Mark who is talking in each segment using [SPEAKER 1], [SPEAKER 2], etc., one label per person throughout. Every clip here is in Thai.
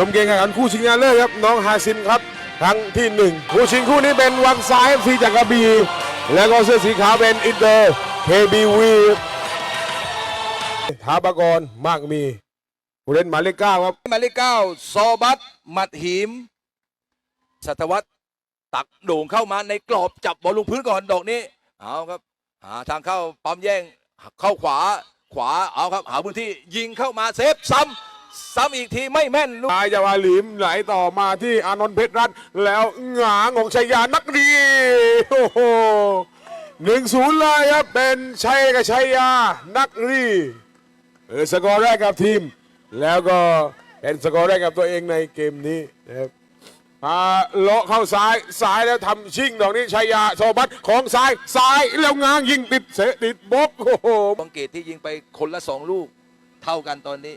[SPEAKER 1] ชมเกมแข่งขันคู่ชิงชนะเลิศครับน้องฮาซิมครับครั้งที่หนึ่งคู่ชิงคู่นี้เป็นวังซ้ายฟีจากกระบี่แล้วก็เสื้อสีขาวเป็นอินเตอร์เคบีวีทาบากรมากมีผู้เล่นหมายเลขเก้าครับ
[SPEAKER 2] หมายเลขเก้าโซบัตมัดหิมสัตวัตตักโด่งเข้ามาในกรอบจับบอลลงพื้นก่อนดอกนี้เอาครับหาทางเข้าปั๊มแย่งเข้าขวาขวาเอาครับหาพื้นที่ยิงเข้ามาเซฟซ้ำ ซ้ำอีกทีไม่แม่นลูก
[SPEAKER 1] นายจาวาหลิมไหลต่อมาที่อานนท์เพชรรัตน์แล้วหงางของชัยยานักดีโอ้โหหนึ่งศูนย์เลยครับเป็นชัยกับชัยยานักรีเออสกอร์แรกกับทีม แล้วก็เป็นสกอร์แรกกับตัวเองในเกมนี้นะครับพาเลาะเข้าซ้ายซ้ายแล้วทำชิ่งดอกนี้ชัยยาโซบัตของซ้ายซ้ายแล้วง้างยิงติดเสะติดบล็อกโอ้โห
[SPEAKER 2] บังเกตที่ยิงไปคนละสองลูก เท่ากันตอนนี้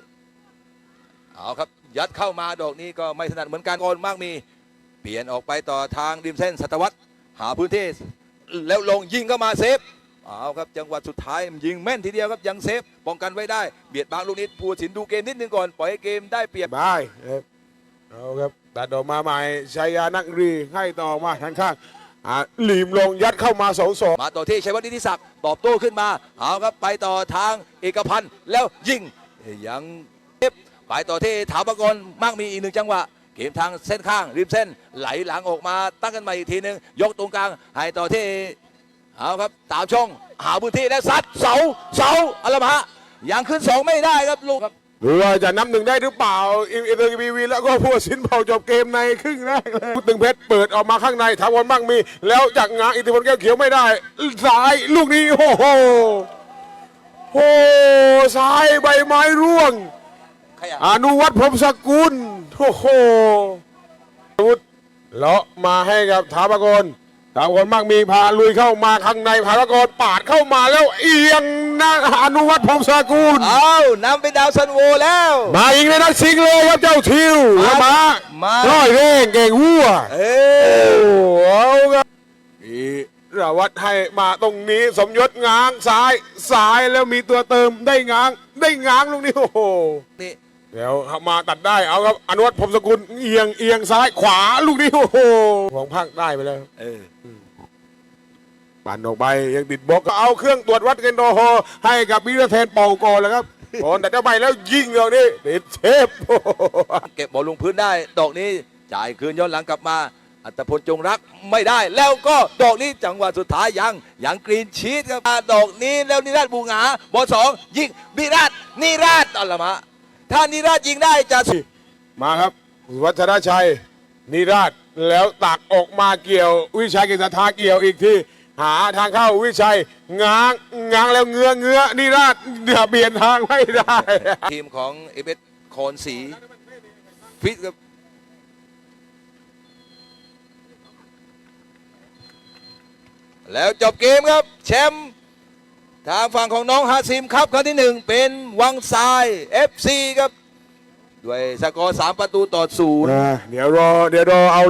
[SPEAKER 2] เอาครับยัดเข้ามาดอกนี้ก็ไม่ถนัดเหมือนกันก่อนมากมี เปลี่ยนออกไปต่อทางริมเส้นสัตวัตหาพื้นที่แล้วลงยิงเข้ามาเซฟเอาครับจังหวะสุดท้ายยิงแม่นทีเดียวครับยังเซฟป้องกันไว้ได้ เบียดบางลูกนี้ผู้สินดูเกมนิดนึงก่อน ปล่อยให้เกมได้เปรียบ
[SPEAKER 1] ได้ครับเอาครับตัดออกมาใหม่ชัยยานักรีให้ต่อมาทางข้างอ่าหลีมลงยัดเข้ามาสองสอง
[SPEAKER 2] มาต่อที่ชัยวัฒน์นิติศักดิ์ตอบโต้ขึ้นมาเอาครับไปต่อทางเอกพันธ์แล้วยิงยังเอฟ ไปต่อที่ถาปกรมากมีอีกหนึ่งจังหวะเกมทางเส้นข้างริมเส้นไหลหลังออกมาตั้งกันใหม่อีกทีหนึ่งยกตรงกลางให้ต่อที่เอาครับตามช่องหาพื้นที่และซัดเสาเสาอัลมะยังขึ้นสองไม่ได้ครับลูกครับ
[SPEAKER 1] หรือว่าจะนับหนึ่งได้หรือเปล่าอินเตอร์บีวีแล้วก็ผู้ตัดสินเผาจบเกมในครึ่งแรกเลยตึงเพชรเปิดออกมาข้างในถาวรบ้างมี แล้วจากงาอิทธิพลแก้วเขียวไม่ได้ซ้ายลูกนี้โอ้โหโอ้ซ้ายใบไม้ร่วง อนุวัฒน์พรหมสกุลโอ้โหวุฒเลาะมาให้กับถาปกรถาปกรมากมีพาลุยเข้ามาข้างในถาปกรปาดเข้ามาแล้วเอียงนะอนุวัฒน์พรหมสกุล
[SPEAKER 2] เอานำเป็นดาวซันโวแล้ว
[SPEAKER 1] มาอีกในนักชิงเลยครับเจ้าทิว
[SPEAKER 2] มา
[SPEAKER 1] มา
[SPEAKER 2] มา
[SPEAKER 1] ร้อยเร่งเก่งวัว
[SPEAKER 2] เอ
[SPEAKER 1] โอ้
[SPEAKER 2] อ
[SPEAKER 1] เอาครับอีรวัตให้มาตรงนี้สมยศง้างซ้ายซ้ายแล้วมีตัวเติมได้ง้าง ได้ง้างลูกนี้โอ้โห
[SPEAKER 2] นี่
[SPEAKER 1] เดี๋ยวมาตัดได้เอาครับอนุวัฒน์พรหมสกุลเอียงเอียงซ้ายขวาลูกนี้โอ้โหของภาคได้ไปแล้ว
[SPEAKER 2] เออ
[SPEAKER 1] ปั่นออกไปยังติดบล็อกก็เอาเครื่องตรวจวัดเกนโดโฮให้กับวิรเทนเป่าก่อนแล้วครับโอนแต่เจ้าใบแล้วยิงดอกนี้ติดเทปโอ้โห
[SPEAKER 2] เก็บบอลลงพื้นได้ ดอกนี้จ่ายคืนย้อนหลังกลับมา อัตพลจงรักไม่ได้ แล้วก็ดอกนี้จังหวะสุดท้ายยังยังกรีนชีตครับดอกนี้แล้วนิราชบูงาบอลสองยิงนิราชนิราชอัลละมะ ถ้านิราชยิงได้จะ
[SPEAKER 1] มาครับวัชรชัยนิราชแล้วตักออกมาเกี่ยว วิชัยกิษทาเกี่ยวอีกทีหาทางเข้าวิชัยง้างง้างแล้วเงื้อเงื้อนิราชเดือเปลี่ยนทางไม่ได้
[SPEAKER 2] ทีมของเอเบสคอนสีฟิตครับแล้วจบเกมครับ แชมป์ ทางฝั่งของน้องฮาซิมครับครั้งที่หนึ่งเป็นวังทราย FC ครับ ด้วยสกอร์สามประตูต่อศูนย์
[SPEAKER 1] เดี๋ยวรอเดี๋ยวรอเอา